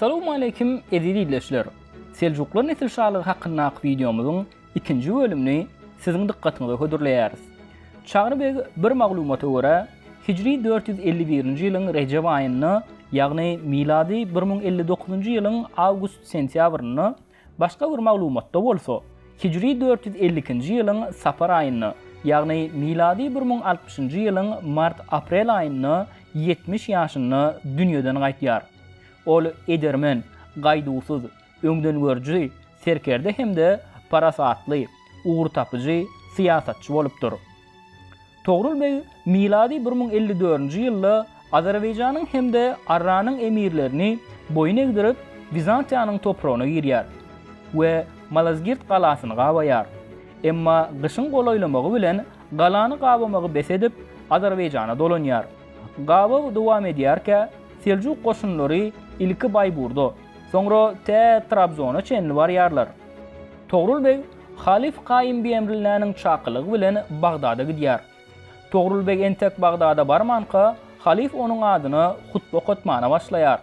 Assalamu alaykum edili dinleyijiler. Seljuklar nesil şalygy hakynda videomuzun ikinci bölümini sizin dikkatinize hödürleýäris. Çağrı beg bir maglumata görä Hicri 451-nji ýylyň Recep aýyny, ýagny miladi 1059-njy ýylyň awgust-sentýabryny başga bir maglumatda bolsa, Hicri 452-nji ýylyň Sapar aýyny, ýagny miladi 1060-njy ýylyň mart-aprel aýyny 70 ýaşyny dünýeden gaýdýar. Ol edermen, gaýdusuz, öňden görjü, serkerde hemde parasatly, uğur tapıcı, siyasatçı bolupdyr. Togrul bey miladi 1054-nji ýylda Azerbaýjanyň hemde Arranyň emirlerini boyun egdirip Bizantiýanyň toprağına girýär we Malazgirt galasyny gabaýar. Emma gyşyň golaýlamagy bilen galany gabamagy bes edip Azerbaýjana dolanýar. Gaba dowam edýärkä Seljuk goşunlary ilki Bayburda, soňra te Trabzona çenli barýarlar. Togrul Bey Halif Qaim biemrilläniň çaqylygy bilen Bagdada gidýär. Togrul beg entek Bagdada barmanka Halif onuň adyny hutba okutmana başlaýar.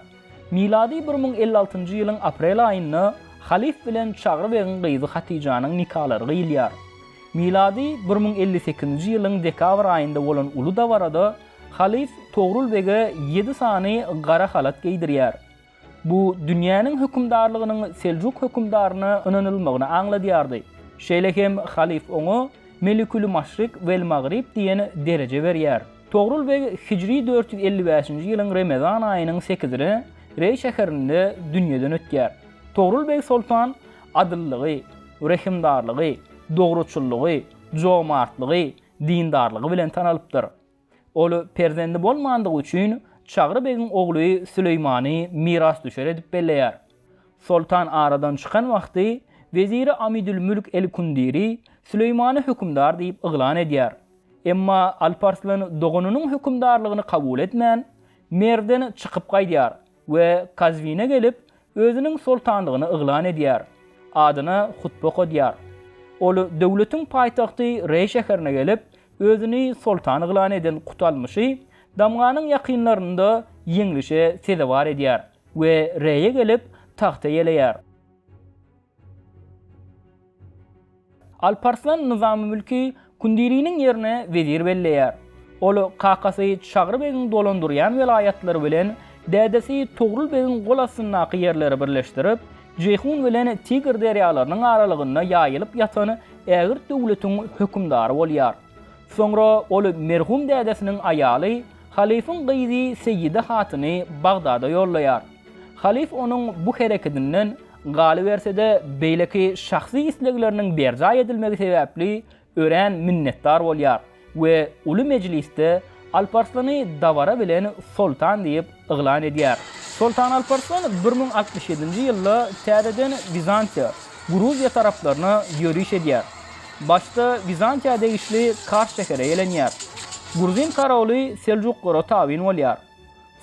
Miladi 1056-njy ýylyň aprel aýyny Halif bilen Çagry begen gyzy Hatijanyň nikalary gyýylýar. Miladi 1058-nji ýylyň dekabr aýynda bolan uly dawarada Halif Togrulbege 7 sany gara halat giydirýär. Bu dünýäniň hökümdarlygynyň Seljuk hökümdaryny ynanylmagyny aňladýardy. Şeýlehem Halif oňa Melikül Maşrik vel Magrib diýen derece berýär. Togrul beg Hicri 455-nji ýylyň Ramazan aýynyň 8-inde Rey şäherinde dünýeden ötýär. Togrul beg sultan adyllygy, rehimdarlygy, dogruçullygy, jomartlygy, dindarlygy bilen tanalypdyr. Ol perzendi bolmandygy üçin Çagry begin ogly Süleýmany miras düşer edip belleýär. Sultan aradan çykan wagty Veziri Amidül Mülk el-Kundiri Süleymany hökümdar diýip yglan edýär. Emma Alparslan dogonunyň hökümdarlygyny kabul etmän, merden çykyp gaýdýar we Kazvine gelip özüniň sultanlygyny yglan edýär. Adyna hutba okudýar. Ol döwletiň paýtagty Rey şäherine gelip özünü sultan gılan eden kutalmışy damganın yakınlarında yenglişe sezevar ediyar ve reye gelip tahta yeleyar. Alparslan nizamı mülki kundirinin yerine vezir belleyar. Olu kakasayı Çağrı Begin dolanduryan velayatları bilen dädesi Togrul Begin golasyndaky yerleri birleştirip Ceyhun bilen Tigr deryalarının aralygyna ýaýylyp ýatan ägir döwletiň hökümdary bolýar. Soňra ol merhum dädesiniň aýaly Halifin gyzy Seyyide hatyny Bagdada ýollaýar. Halif onuň bu hereketinden galy bersede beýleki şahsy islegleriniň berja edilmegi sebäpli ören minnetdar bolýar we uly mejlisde Alparslany davara bilen sultan diýip yglan edýär. Sultan Alparslan 1067-nji ýylda täzeden Bizantiýa, Gruziýa taraplaryna ýöriş edýär. Başda Bizantiýa degişli Kars şähere ýelenýär. Gruzin karaly Seljuk gora tabin bolýar.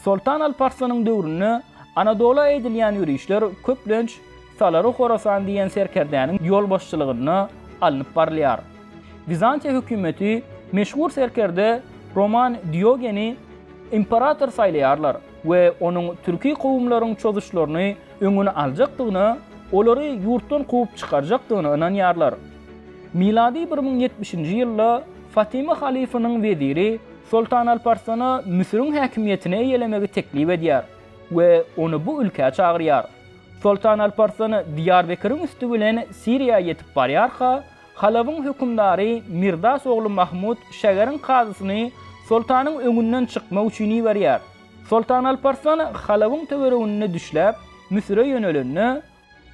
Sultan Alparslanyň döwrüne Anadola edilýän ýürüşler köplenç Salary Khorasan diýen serkerdäniň ýol başçylygyna alınıp barlyar. Bizantiýa hökümeti meşhur serkerde Roman Diogeni imperator saýlaýarlar we onuň türki gowumlaryň çözüşlerini öňüne aljakdygyny, olary ýurtdan gowy çykarjakdygyny ynanýarlar. Miladi 1070-nji ýylda Fatima halifanyň veziri Sultan Alparslana Misriň häkimiýetine ýelemegi teklip edýär we onu bu ülkeye çağırýar. Sultan Alparslan Diyarbakır'ın üstü bilen Siriya yetip barýarka, Halavyň hökümdary Mirdas ogly Mahmud şägerin kazysyny sultanyň öňünden çykmak üçin berýär. Sultan Alparslan Halavyň töweregine düşläp Misre ýönelenini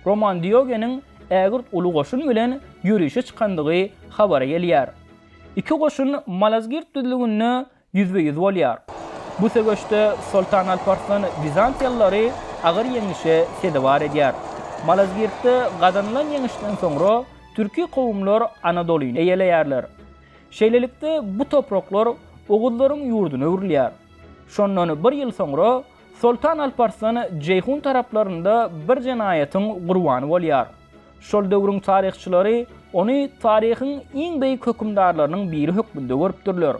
Roman Diogeniň ägirt uly goşun bilen ýürüşe çykandygy habara gelýär. Iki goşun Malazgirt düzlügünde ýüzbe-ýüz bolýar. Bu sebeşde Sultan Alparslan Bizantiýalary agyr ýeňişe sedewar edýär. Malazgirtde gazanlan ýeňişden soňra türki gowumlar Anadoluny eýeleýärler. Şeýlelikde bu topraklar ogudlaryň ýurduny öwrülýär. Şondan bir ýyl soňra Sultan Alparslan Ceyhun taraplarynda bir jenaýatyň gurbany bolýar. Şol döwrüň taryhçylary ony taryhyň iň beýik hökümdarlarynyň biri hökmünde görüpdirler.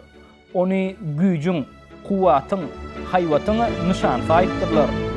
Ony güýjüň, kuwatyň, haýwatyň nişan saýdypdyrlar.